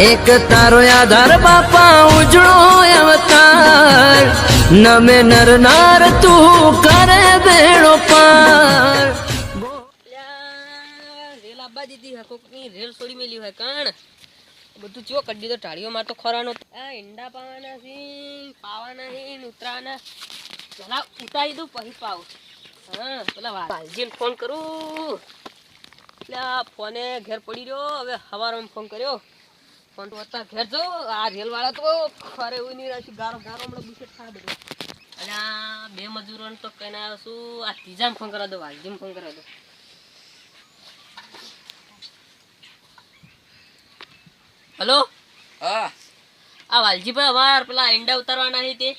એક તારો આધાર બાપા, ઉજળો અવતાર. નમે નર નાર તું કરે બેડો પાર. રેલ આબા દીધી હકો કોકની રેલ છોડી મેલી હોય કાણ બધું ચો કરી દીધો ટાળીઓ માર તો ખરાનો આ ઈંડા પાવાના છે પાવાના છે ઉતરાના પેલા ઉતારી દઉં પછી પાવ હા પેલા વાલજીને ફોન કરું એટલે ફોને ઘેર પડી રહ્યો હવે હવારમાં ફોન કર્યો ફોન તો અત્યારે ઘેર જો આ રેલ વાળા તો ખરે એવું નહીં રાખ્યું ગારો ગારો હમણાં બુશેટ ખા બધું અને આ બે મજૂરોને તો કહીને આવ્યો છું આ ત્રીજામાં ફોન કરા દો વાલજીને ફોન કરા દો. હલો? હા. આ વાલજીભાઈ અમાર પેલા ઈંડા ઉતારવાના છે તે.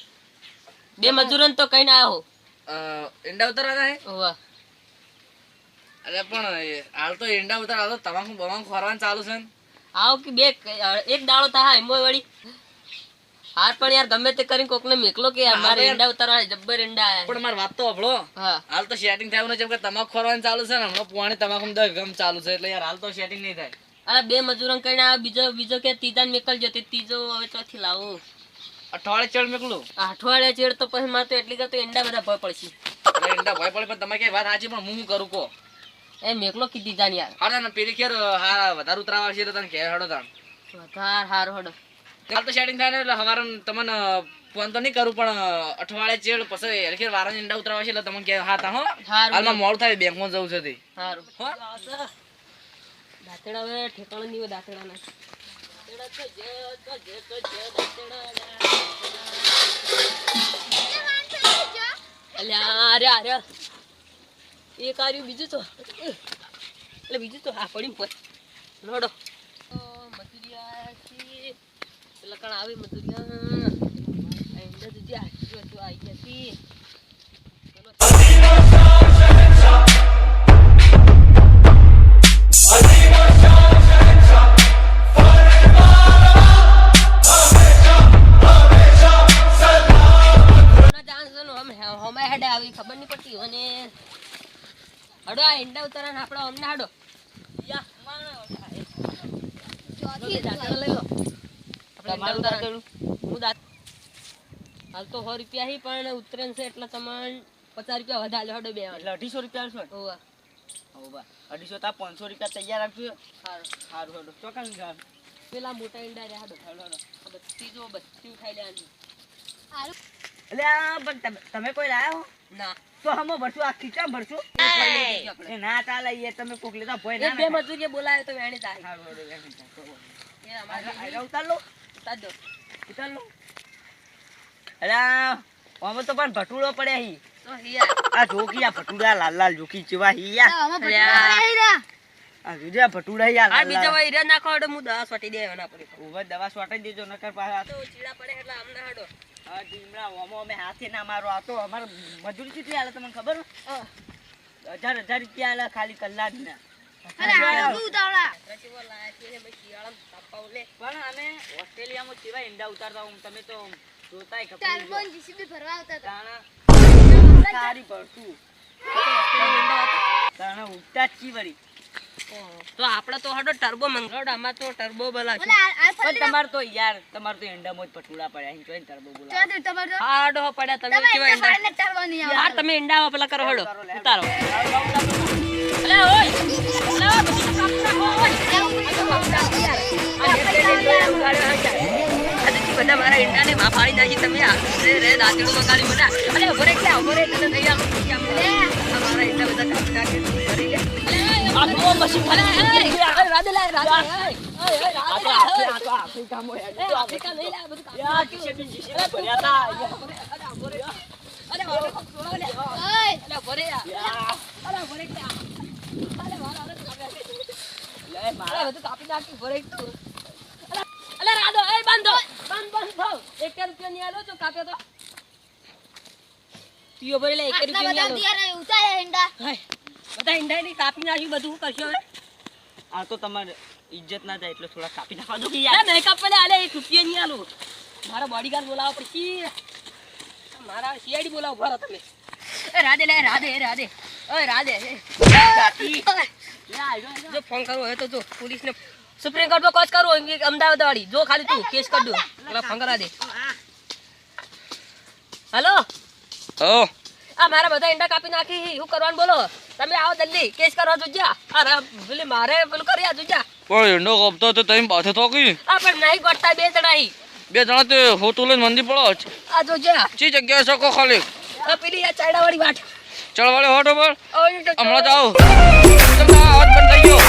બે મજૂરોને તો કહીને આવ્યો ઈંડા ઉતારવાના છે? વાહ અરે પણ હાલ તો ઈંડા ઉતાર હાલ તો તમાકુ બમાકુ ખોરવાનું ચાલુ છે ને. આવો કે બે એક દાડો થાય એમ વળી. હાર પણ યાર ગમે તે કરીને કોકને મેકલો કે મારે ઈંડા ઉતારવા જબ્બર ઈંડા આયા. પણ માર વાત તો હભળો હા. હાલ તો સેટિંગ થાય જેમ કે તમાકુ ખોરવાનું ચાલુ છે ને હમણાં પુવાણી તમાકુ ગમ ચાલુ છે એટલે યાર હાલ તો સેટિંગ નહીં થાય. અરે બે મજૂરન કહીને આવ્યો બીજો બીજો કે ત્રીજાને મેકલજો તે ત્રીજો હવે ચોથી લાવો. અઠવાડિયે ચેડ મેકલું? અઠવાડિયા ચેડ તો પછી મારે તો એટલી કરતો ઈંડા બધા ભય પડશે. ઈંડા ભય પડે પણ તમે કઈ વાત સાચી પણ હું કરું કો એ મેકલો કીધી જાન યાર. હા ને પેલી ખેર હા વધારે ઉતરાવા છે તો તને કે હડો તાણ. વધાર હારો હડો. કાલ તો સેટિંગ થાય ને એટલે હવારે તમને ફોન તો નહીં કરું પણ અઠવાડિયે ચેડ પછી હેરખેર વારા ઈંડા ઉતરાવા છે એટલે તમને કે હા તા હો. હાલમાં મોડું થાય બેંકમાં જવું છે તે. સારું દાંતેડા હવે ઠેકાણો નહીં હોય દાંતેડાના. દાંતેડા તો જે, તો જે, તો જે, દાંતેડાના. અલ્યા, અરે, અરે. એક આર્યું બીજું તો એટલે બીજું તો હા પડી પર લોડો ઓ, મજૂરિયા છે. પેલા કણ આવી મજૂરિયા આ ઈંડા તો જ્યાં હાચી હતું, આઈ ગયા છે. અમને હડો હાલ તો સો રૂપિયા હી પણ ઉતરેન છે એટલે તમારે પચાસ રૂપિયા વધારે હડો બે એટલે અઢીસો રૂપિયા છે હોવા. હોવા અઢીસો તા પાંચસો રૂપિયા તૈયાર આપ્યું સારું સારું હેડો ચોકન પેલા મોટા ઈંડા રહ્યા હડો. હડો બધી જો બધી ખાઈ લેવાની. આ પણ તમે- તમે કોઈ લાયા હો? ના. તો હમો ભરશું આ ખીચા ભરશું. એ ના ચાલે એ તમે કોક લેતા ભોય ના બે નાખાય. મજૂરીએ તો વેણી જાય સારું હેડો વેચી નાખો. એ અમારે આ- આ ઉતાર લો. ઉતાર દો ઉતાર લો. અરે આ તો પણ ભટુડો પડે હી. તો હિયા. આ જોકી આ ભટુડા લાલ લાલ જોકી જેવા હી યા. અલ્યા. આ જોજે ભટુડા હી આ આ બીજો ભાઈ હીરા નાખો એટલે હું દવા છોટી દે એના પર. ઊભા દવા સોટાઈ દેજો નકર પાછા. તો ચીડા પડે એટલે આમને હાડો. આ ટીમડા ઓમો અમે હાથે ના મારો આ તો અમારે મજૂરી કેટલી હાલે તમને ખબર? હજાર હજાર રૂપિયા ખાલી કલાકના. પણ અમે ઓસ્ટ્રેલિયામાં કેવા ઈંડા ઉતારતા હું તમે તો જોતા સારી પડતું ઉગતા જ વળી. તો આપણે તો હાડો ટર્બો મંગાવડ આમાં તો ટર્બો બોલાશે પણ તમારે તો યાર તમાર તો ઈંડામાં જ પટુડા પડ્યા જોઈને તરબો બોલાવે. હાડો પડ્યા તમે કેવા યાર તમે ઈંડા પેલા કરો હડો. ઉતારો. અલે ઓય. અલે બધું મારા ઈંડાને માં ફાડી નાખી તમે આ રે દાંતેડું બગાડી બધા અરે ઊભો રે એટલે ઊભો રે તને નહીં આલું નહીં આલું. આ મારા ઈંડા બધા કાપી નાખી ભરી લે. આ બહુ મશીન. એય, અરે રાધે લાય, રાધે, એય. અય, અય, રાધે, એય. એ, આફ્રિકા લઈ લે, આ બધું કાપી નાખ્યું. અરે, ભર્યા તા અરે, ઊભો રે. અરે, વાળો છોડો લે. અરે, ઊભો રે યાર. અરે, ઊભો રે કે આ. અરે, વાળો, અરે, કાપી નાખ્યું. અરે, બધું કાપી નાખ્યું, ઊભો રે તું. અરે, અરે, રાધો, એય, બાંધો. બાંધ, બાંધ, થાવ. એક રૂપિયા નહીં આલો છો, કાપ્યો તો. તું ઊભો એક રૂપિયા નહીં આલો. બધા ઈંડાની કાપી નાખ્યું બધું કરશો હવે આ તો તમારે ઇજ્જત ના જાય એટલે થોડા કાપી નાખવા દો કે યાર. નહીં કાપવા આલે એ છૂટીએ નહીં આલો. મારા બોડીગાર્ડ બોલાવવા પડશે મારા સીઆઈડી બોલાવો ભરો તમે. એ રાધે લે રાધે રાધે. ઓય રાધે જો ફોન કરવો હોય તો જો પોલીસને સુપ્રીમ કોર્ટમાં કોચ કરું અમદાવાદ વાળી જો ખાલી તું કેસ કરી દઉં પેલા ફોન કરા દે. હેલો ઓ આ મારા બધા ઈંડા કાપી નાખી. હી. કરવાનું બોલો? તમે આવો જલ્દી. કેસ કરવા જોજ્યા અરે પેલી મારે પેલું કર્યા જોજ્યા પણ ઈંડો કાપતો તો તમે પાછો થોકી? આ પણ નહીં ગોટતા બે જણા હી. બે જણા તો હોટલ લઈને મંદી પડો આ જોજ્યા ચી જગ્યાએ શકો ખાલી? આ પેલી આ ચાયડા વાળી વાટ ચળવાળે હોટો પર હમણાં જાઓ. તમને આ અવાજ બંધ થઈ ગયો.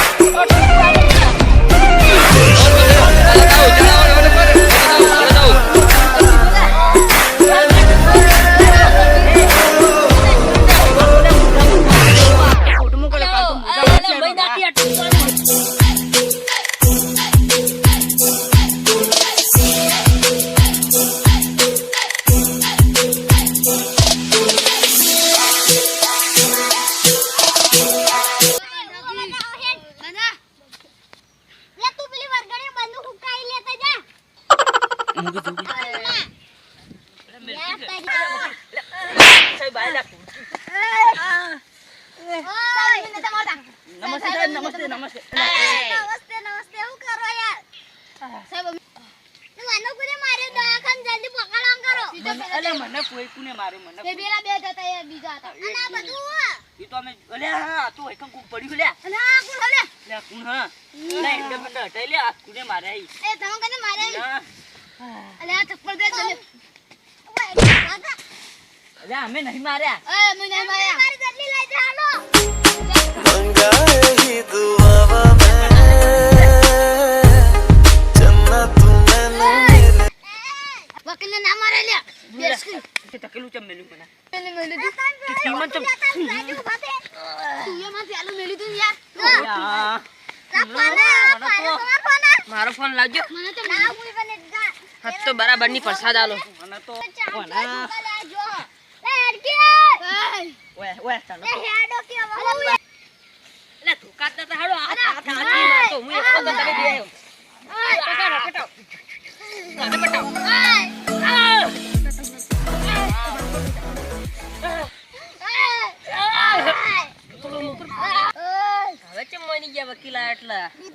નમસ્તે સાહેબ નમસ્તે નમસ્તે નમસ્તે નમસ્તે હું કરો યાર સાહેબ આનો કોને માર્યો દવાખાને જલ્દી પકડવા કરો અલે મને કોઈ કુને માર્યો મને બે પેલા બે હતા યાર બીજા હતા અને આ બધું ઈ તો અમે અલે હા તો એકમ કુક પડ્યું લે અને આ કોણ લે કુણ હા લે એંડે મને હટાઈ લે આ કુને માર્યા એ તમે કને માર્યા અલે આ ચપ્પલ દે જલ્દી મારો ફોન લાવજો. હા તો બરાબરની પ્રસાદ આલો. મને તો ઓય ઓય ચાલો એ હેડો કે એટલે ધોકા દેતા હાડો આ આ હાથી મારતો હું એક વખત તમે બે આવ્યો. પટાવો, પટાવો. આને હવે ચમ મોની ગયા વકીલા એટલા મને